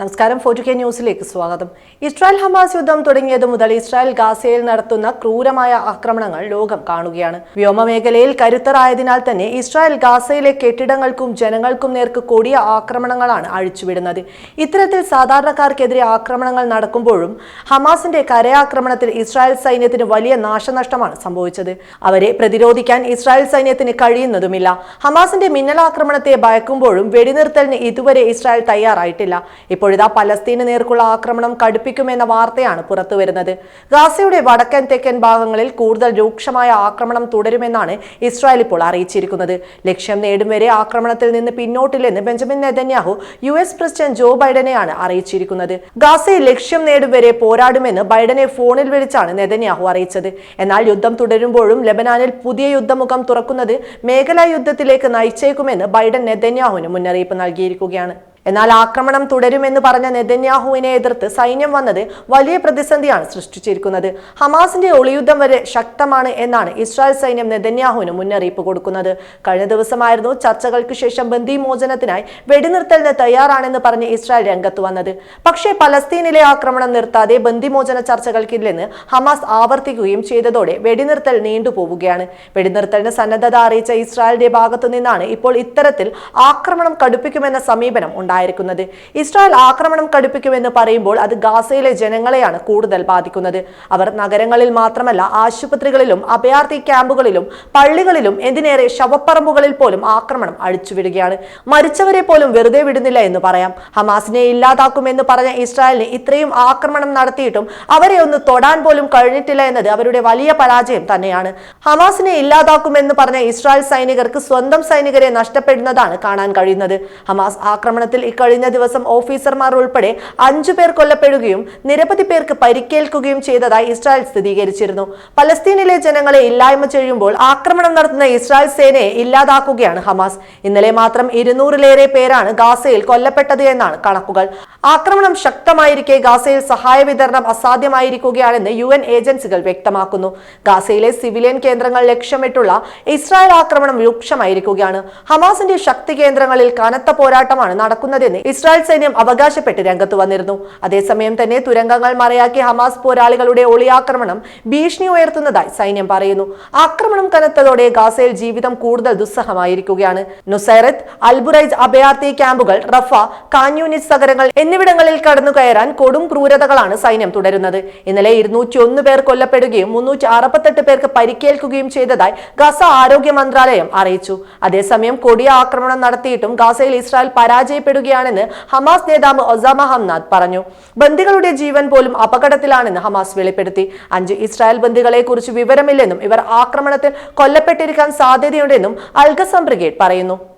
നമസ്കാരം ഫോർട്ടു കെ ന്യൂസിലേക്ക് സ്വാഗതം. ഇസ്രായേൽ ഹമാസ് യുദ്ധം തുടങ്ങിയത് മുതൽ ഇസ്രായേൽ ഗാസയിൽ നടത്തുന്ന ക്രൂരമായ ആക്രമണങ്ങൾ ലോകം കാണുകയാണ്. വ്യോമമേഖലയിൽ കരുത്തറായതിനാൽ തന്നെ ഇസ്രായേൽ ഗാസയിലെ കെട്ടിടങ്ങൾക്കും ജനങ്ങൾക്കും നേർക്ക് കൊടിയ ആക്രമണങ്ങളാണ് അഴിച്ചുവിടുന്നത്. ഇത്തരത്തിൽ സാധാരണക്കാർക്കെതിരെ ആക്രമണങ്ങൾ നടക്കുമ്പോഴും ഹമാസിന്റെ കരയാക്രമണത്തിൽ ഇസ്രായേൽ സൈന്യത്തിന് വലിയ നാശനഷ്ടമാണ് സംഭവിച്ചത്. അവരെ പ്രതിരോധിക്കാൻ ഇസ്രായേൽ സൈന്യത്തിന് കഴിയുന്നതുമില്ല. ഹമാസിന്റെ മിന്നലാക്രമണത്തെ ഭയക്കുമ്പോഴും വെടിനിർത്തലിന് ഇതുവരെ ഇസ്രായേൽ തയ്യാറായിട്ടില്ല. ഇപ്പോഴിതാ പലസ്തീന് നേർക്കുള്ള ആക്രമണം കടുപ്പിക്കുമെന്ന വാർത്തയാണ് പുറത്തുവരുന്നത്. ഗാസയുടെ വടക്കൻ തെക്കൻ ഭാഗങ്ങളിൽ കൂടുതൽ രൂക്ഷമായ ആക്രമണം തുടരുമെന്നാണ് ഇസ്രായേൽ ഇപ്പോൾ അറിയിച്ചിരിക്കുന്നത്. ലക്ഷ്യം നേടും വരെ ആക്രമണത്തിൽ നിന്ന് പിന്നോട്ടില്ലെന്ന് Benjamin Netanyahu U S president Joe ബൈഡനെയാണ് അറിയിച്ചിരിക്കുന്നത്. ഗാസയിൽ ലക്ഷ്യം നേടും വരെ പോരാടുമെന്ന് ബൈഡനെ ഫോണിൽ വിളിച്ചാണ് നെതന്യാഹു അറിയിച്ചത്. എന്നാൽ യുദ്ധം തുടരുമ്പോഴും ലബനാനിൽ പുതിയ യുദ്ധമുഖം തുറക്കുന്നത് മേഖലാ യുദ്ധത്തിലേക്ക് നയിച്ചേക്കുമെന്ന് ബൈഡൻ നെതന്യാഹുവിന് മുന്നറിയിപ്പ് നൽകിയിരിക്കുകയാണ്. എന്നാൽ ആക്രമണം തുടരുമെന്ന് പറഞ്ഞ നെതന്യാഹുവിനെ എതിർത്ത് സൈന്യം വന്നത് വലിയ പ്രതിസന്ധിയാണ് സൃഷ്ടിച്ചിരിക്കുന്നത്. ഹമാസിന്റെ ഒളിയുദ്ധം വരെ ശക്തമാണ് എന്നാണ് ഇസ്രായേൽ സൈന്യം നെതന്യാഹുവിന് മുന്നറിയിപ്പ് കൊടുക്കുന്നത്. കഴിഞ്ഞ ദിവസമായിരുന്നു ചർച്ചകൾക്ക് ശേഷം ബന്ദി മോചനത്തിനായി വെടിനിർത്തലിന് തയ്യാറാണെന്ന് പറഞ്ഞ് ഇസ്രായേൽ രംഗത്ത് വന്നത്. പക്ഷേ പലസ്തീനിലെ ആക്രമണം നിർത്താതെ ബന്ദിമോചന ചർച്ചകൾക്കില്ലെന്ന് ഹമാസ് ആവർത്തിക്കുകയും ചെയ്തതോടെ വെടിനിർത്തൽ നീണ്ടുപോവുകയാണ്. വെടിനിർത്തലിന് സന്നദ്ധത അറിയിച്ച ഇസ്രായേലിന്റെ ഭാഗത്തു നിന്നാണ് ഇപ്പോൾ ഇത്തരത്തിൽ ആക്രമണം കടുപ്പിക്കുമെന്ന സമീപനം ഉണ്ടായിരിക്കുന്നത്. ഇസ്രായേൽ ആക്രമണം കടുപ്പിക്കുമെന്ന് പറയുമ്പോൾ അത് ഗാസയിലെ ജനങ്ങളെയാണ് കൂടുതൽ ബാധിക്കുന്നത്. അവർ നഗരങ്ങളിൽ മാത്രമല്ല ആശുപത്രികളിലും അഭയാർത്ഥി ക്യാമ്പുകളിലും പള്ളികളിലും എന്തിനേറെ ശവപ്പറമ്പുകളിൽ പോലും ആക്രമണം അഴിച്ചുവിടുകയാണ്. മരിച്ചവരെ പോലും വെറുതെ വിടുന്നില്ല എന്ന് പറയാം. ഹമാസിനെ ഇല്ലാതാക്കുമെന്ന് പറഞ്ഞ ഇസ്രായേലിന് ഇത്രയും ആക്രമണം നടത്തിയിട്ടും അവരെ ഒന്ന് തൊടാൻ പോലും കഴിഞ്ഞിട്ടില്ല എന്നത് അവരുടെ വലിയ പരാജയം തന്നെയാണ്. ഹമാസിനെ ഇല്ലാതാക്കുമെന്ന് പറഞ്ഞ ഇസ്രായേൽ സൈനികർക്ക് സ്വന്തം സൈനികരെ നഷ്ടപ്പെടുന്നതാണ് കാണാൻ കഴിയുന്നത്. ഹമാസ് ആക്രമണത്തിൽ ഇക്കഴിഞ്ഞ ദിവസം ഓഫീസർമാർ ഉൾപ്പെടെ അഞ്ചു പേർ കൊല്ലപ്പെടുകയും നിരവധി പേർക്ക് പരിക്കേൽക്കുകയും ചെയ്തതായി ഇസ്രായേൽ സ്ഥിരീകരിച്ചിരുന്നു. പലസ്തീനിലെ ജനങ്ങളെ ഇല്ലായ്മ ചെയ്യുമ്പോൾ ആക്രമണം നടത്തുന്ന ഇസ്രായേൽ സേനയെ ഇല്ലാതാക്കുകയാണ് ഹമാസ്. ഇന്നലെ മാത്രം ഇരുന്നൂറിലേറെ പേരാണ് ഗാസയിൽ കൊല്ലപ്പെട്ടത് എന്നാണ് കണക്കുകൾ. ആക്രമണം ശക്തമായിരിക്കെ ഗാസയിൽ സഹായ വിതരണം അസാധ്യമായിരിക്കുകയാണെന്ന് യു ഏജൻസികൾ വ്യക്തമാക്കുന്നു. ഗാസയിലെ സിവിലിയൻ കേന്ദ്രങ്ങൾ ലക്ഷ്യമിട്ടുള്ള ഇസ്രായേൽ ആക്രമണം രൂക്ഷമായിരിക്കുകയാണ്. ഹമാസിന്റെ ശക്തി കേന്ദ്രങ്ങളിൽ കനത്ത പോരാട്ടമാണ് നടക്കുന്നതെന്ന് ഇസ്രായേൽ സൈന്യം അവകാശപ്പെട്ട് രംഗത്ത് വന്നിരുന്നു. അതേസമയം തന്നെ തുരങ്കങ്ങൾ മറയാക്കി ഹമാസ് പോരാളികളുടെ ഒളിയാക്രമണം ഭീഷണി ഉയർത്തുന്നതായി സൈന്യം പറയുന്നു. ആക്രമണം കനത്തതോടെ ഗാസയിൽ ജീവിതം കൂടുതൽ ദുസ്സഹമായിരിക്കുകയാണ്. നുസൈറത്ത് അൽബുറൈജ് അഭയാർത്ഥി ക്യാമ്പുകൾ റഫ കാന്യൂനിസ് നഗരങ്ങൾ എന്നിവിടങ്ങളിൽ കടന്നു കയറാൻ കൊടും ക്രൂരതകളാണ് സൈന്യം തുടരുന്നത്. ഇന്നലെ ഇരുന്നൂറ്റി ഒന്ന് പേർ കൊല്ലപ്പെടുകയും മുന്നൂറ്റി അറുപത്തെട്ട് പേർക്ക് പരിക്കേൽക്കുകയും ചെയ്തതായി ഗസ ആരോഗ്യ മന്ത്രാലയം അറിയിച്ചു. അതേസമയം കൊടിയ ആക്രമണം നടത്തിയിട്ടും ഗസയിൽ ഇസ്രായേൽ പരാജയപ്പെടുകയാണെന്ന് ഹമാസ് നേതാവ് ഒസാമ ഹംനാദ് പറഞ്ഞു. ബന്ദികളുടെ ജീവൻ പോലും അപകടത്തിലാണെന്ന് ഹമാസ് വെളിപ്പെടുത്തി. അഞ്ച് ഇസ്രായേൽ ബന്ദികളെ കുറിച്ച് വിവരമില്ലെന്നും ഇവർ ആക്രമണത്തിൽ കൊല്ലപ്പെട്ടിരിക്കാൻ സാധ്യതയുണ്ടെന്നും അൽഗസം ബ്രിഗേഡ് പറയുന്നു.